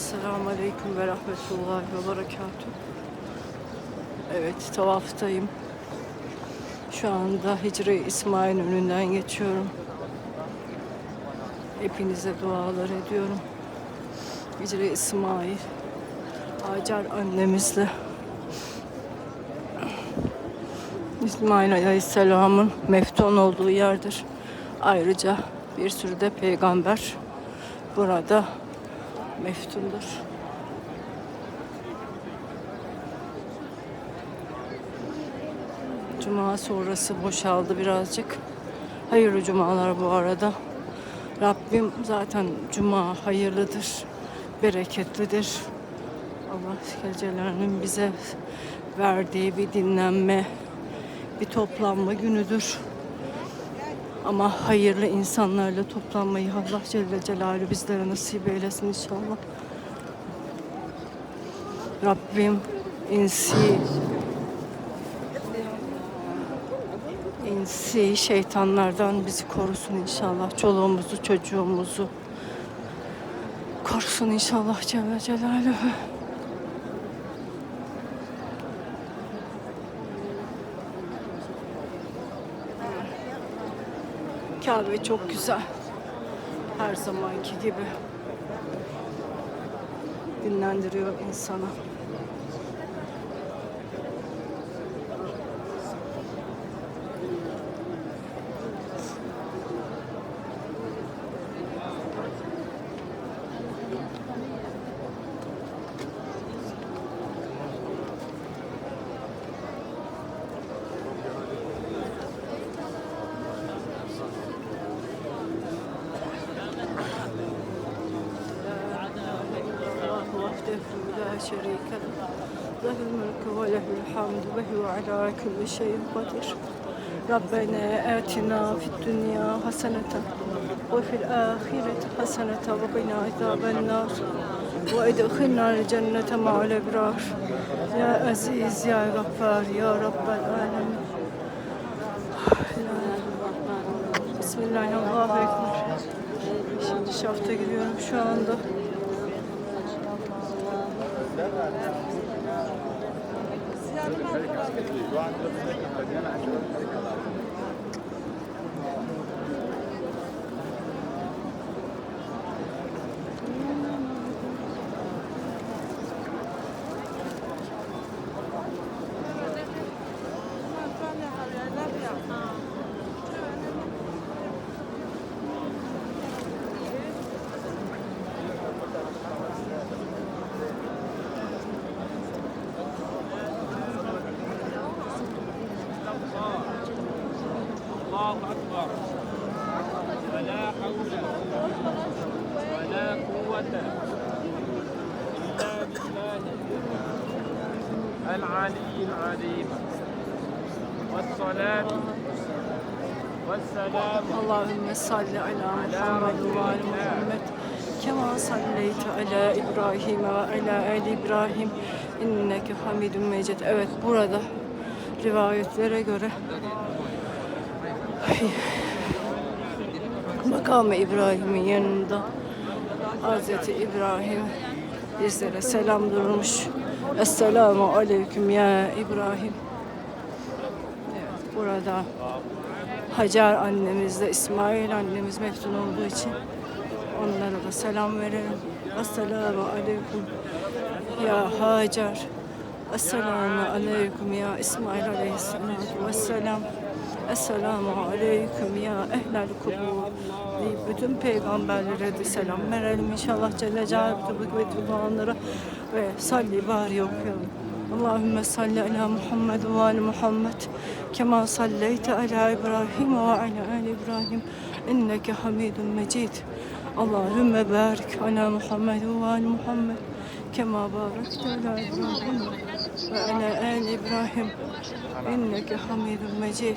Esselamu Aleyküm ve Rahmetullahi ve Berekatuhu. Evet, tavaftayım. Şu anda Hicri İsmail önünden geçiyorum. Hepinize dualar ediyorum. Hicri İsmail, Hacer annemizle. İsmail Aleyhisselam'ın meftun olduğu yerdir. Ayrıca bir sürü de peygamber burada meftundur. Cuma sonrası boşaldı birazcık. Hayırlı cumalar bu arada. Rabbim zaten cuma hayırlıdır, bereketlidir. Allah Celaluhu'nun bize verdiği bir dinlenme, bir toplanma günüdür. Ama hayırlı insanlarla toplanmayı Allah Celle Celaluhu bizlere nasip eylesin inşallah. Rabbim insi insi şeytanlardan bizi korusun inşallah. Çoluğumuzu, çocuğumuzu korusun inşallah Celle Celaluhu. Kabe çok güzel. Her zamanki gibi. Dinlendiriyor insanı. وحده لا شريك له له الملك وله الحمد وهو على كل شيء قدير ربنا آتنا في الدنيا حسنة وفي الآخرة حسنة وقنا عذاب النار وادخلنا الجنة مع الأبرار يا عزيز يا غفار يا رب العالمين Bismillahirrahmanirrahim. Şimdi şafta giriyorum şu anda. Silahını ben kullanıyorum. الله أكبر ولا حول ولا قوة إلا بالله العلي العظيم والصلاة والسلام Allahümme salli ala Muhammed ve ali Muhammed. Kema salleyte ala İbrahim ve ala ali İbrahim. İnneke hamidun mecid. Evet burada rivayetlere göre makamı İbrahim'in yanında Hazreti İbrahim bizlere selam durmuş. Esselamu aleyküm ya İbrahim. Evet burada Hacer annemizle İsmail annemiz meftun olduğu için onlara da selam verelim. Esselamu aleyküm ya Hacer. Esselamu aleyküm ya İsmail aleyhissalatu vesselam. Esselamu aleyküm ya ehlel kubur. deyip bütün peygamberlere de selam verelim inşallah Celle Celaluhu ve dualara ve salli bari okuyalım. Allahümme salli ala Muhammed ve ali Muhammed kema salleyte ala İbrahim ve ala ali İbrahim inneke hamidun mecid. Allahümme barik ala Muhammed ve ali Muhammed barakte ala İbrahim ve ala ali İbrahim inneke hamidun mecid.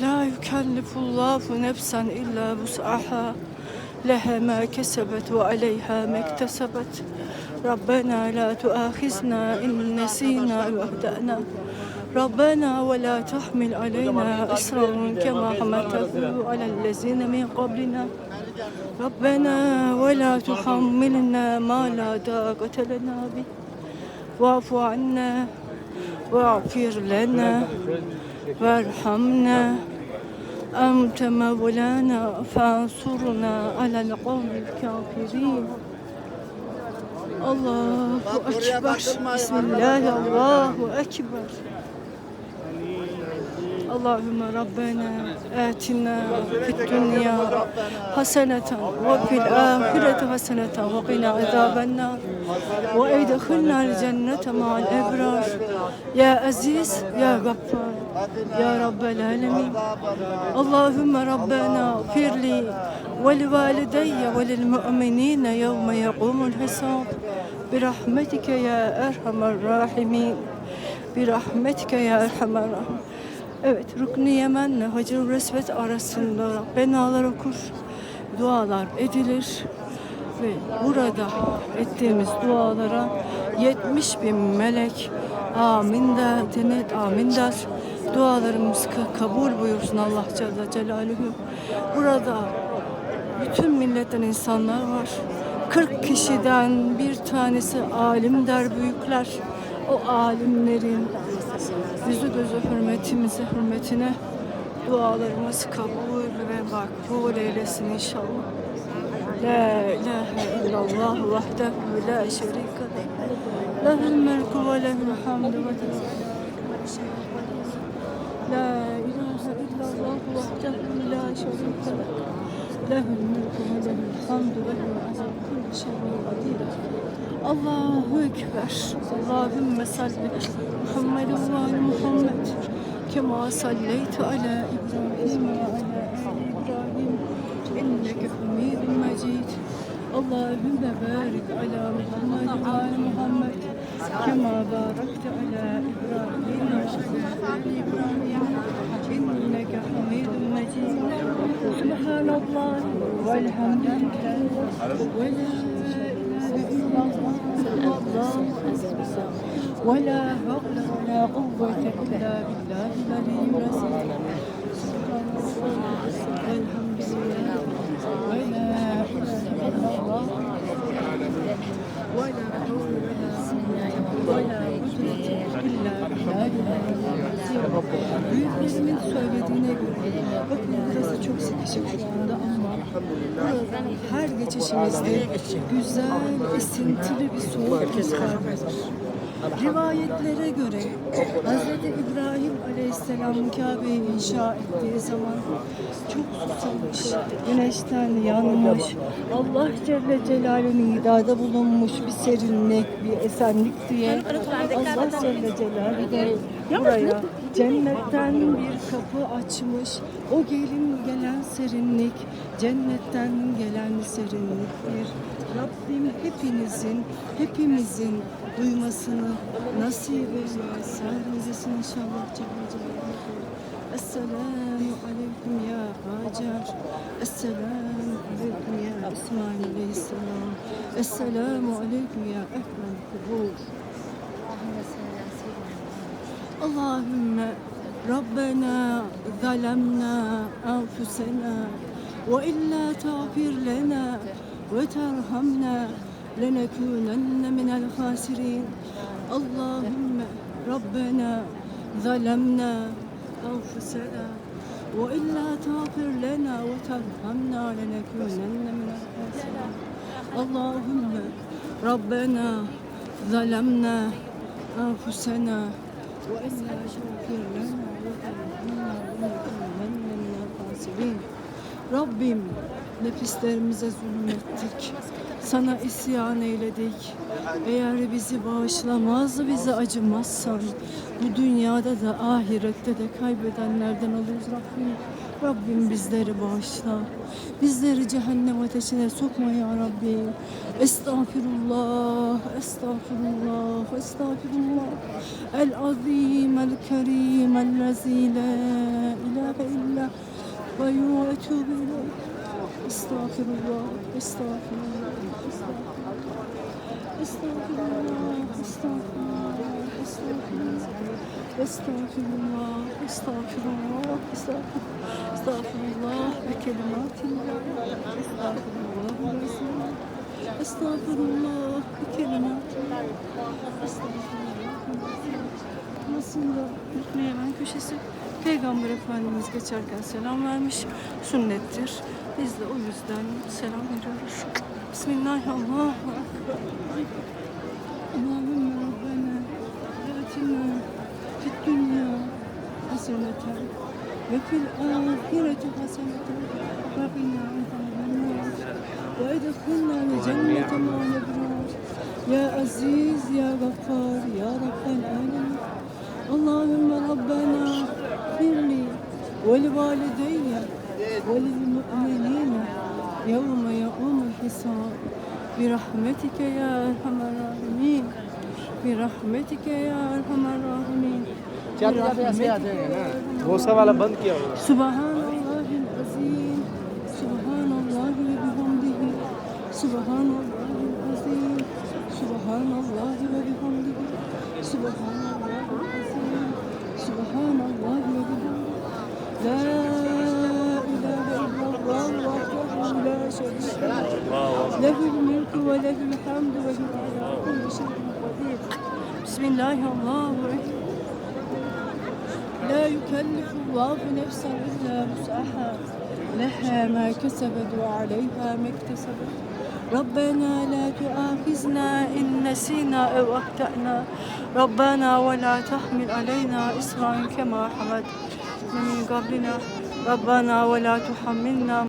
لا يكلف الله نفسا إلا وسعها لها ما كسبت وعليها ما اكتسبت. ربنا لا تؤاخذنا إن نسينا واهدأنا ربنا ولا تحمل علينا إصرا كما حملته على الذين من قبلنا. ربنا ولا تحملنا ما لا طاقة لنا به. واعف عنا واغفر لنا. وارحمنا أنت مولانا فانصرنا على القوم الكافرين الله أكبر بسم الله الله أكبر اللهم ربنا آتنا في الدنيا حسنة وفي الآخرة حسنة وقنا عذاب النار. وادخلنا الجنة مع الأبرار. يا عزيز يا غفار يا رب العالمين. اللهم ربنا اغفر لي ولوالدي وللمؤمنين يوم يقوم الحساب. برحمتك يا أرحم الراحمين. برحمتك يا أرحم الراحمين. Evet, Rukn-i Yemen'le Hacer-ı Resvet arasında benalar okur, dualar edilir ve burada ettiğimiz dualara 70 bin melek amin der, denet amin der. Dualarımız ka- kabul buyursun Allah Celle Celaluhu. Burada bütün milletten insanlar var. 40 kişiden bir tanesi alim der büyükler. O alimlerin yüzü gözü hürmetimize, hürmetine dualarımız kabul ve makbul eylesin inşallah. La ilahe illallah vahdehu la şerike leh. Lehül melku ve lehül hamdu ve La ilahe illallah vahdehu la şerike leh. Ve lehül hamdu ve huve ala kulli şeyin kadir. Allahu Ekber. Allahümme salli Muhammed ve Muhammed. Kema salleytu ala İbrahim ve ala İbrahim. İnneke hamidun mecid. Allahümme barik ala Muhammed ve ala Muhammed. Kema barakte ala İbrahim ve. İnneke hamidun mecid. Subhanallah velhamdülillah ve la ولا حول ولا قوة إلا بالله العلي العظيم سبحان الله والحمد لله ولا إله إلا الله ولا حول ولا قوة ولا قدرة إلا بالله العلي العظيم Büyüklerimin söylediğine göre bakın burası çok sıkışık şu anda ama buradan her geçişimizde güzel, esintili bir soğuk rüzgar var. Rivayetlere göre Hz. İbrahim Aleyhisselam Kabe'yi inşa ettiği zaman çok susamış, güneşten yanmış, Allah Celle Celaluhu'nun idada bulunmuş bir serinlik, bir esenlik diye Allah Celle Celaluhu buraya cennetten bir kapı açmış. O gelin gelen serinlik, cennetten gelen serinliktir. Rabbim hepinizin, hepimizin duymasını nasip eyle. Sağlıcasın inşallah Celle. Esselamu aleyküm ya Hacer. Esselamu aleyküm ya İsmail Aleyhisselam. Esselamu aleyküm ya Ehlel Kubur. اللهم ربنا ظلمنا أنفسنا وإلا تغفر لنا وترحمنا لنكونن من الخاسرين. اللهم ربنا ظلمنا أنفسنا وإلا تغفر لنا وترحمنا لنكونن من الخاسرين. اللهم ربنا ظلمنا أنفسنا Rabbim Nefislerimize zulmettik. Sana isyan eyledik. Eğer bizi bağışlamaz, bize acımazsan bu dünyada da ahirette de kaybedenlerden oluruz Rabbim. Rabbim bizleri bağışla. Bizleri cehennem ateşine sokma ya Rabbi. Estağfirullah, estağfirullah, estağfirullah. El azim, el kerim, el la ilahe illa ve etûbü ileyh. Estağfirullah, estağfirullah, estağfirullah. Estağfirullah, estağfirullah, estağfirullah. Estağfirullah, estağfirullah, estağfirullah. Estağfirullah ve kelimatillah. Estağfirullah. Estağfirullah ve kelimatillah. Estağfirullah. Aslında Hüsnü Yemen köşesi Peygamber Efendimiz geçerken selam vermiş. Sünnettir. Biz de o yüzden selam veriyoruz. Bismillahirrahmanirrahim. Allahümme Rabbena atina fid dünya haseneten ve fil ahireti haseneten ve qina azabennar ve edkhilna cennete ma'al ebrar ya aziz ya gaffar ya rabbel alemin Allahümme Rabbena firli ve li valideyye ve lil mu'minine yevme ye'umul hisab. Bi rahmetike ya erhamer rahimin. Bi بسم الله الله لا يكلف الله نفسا إلا وسعها. لها ما كسبت وعليها ما اكتسبت. ربنا لا تؤاخذنا إن نسينا أو أخطأنا. ربنا ولا تحمل علينا إصرا كما حملت. من قبلنا. ربنا ولا تحملنا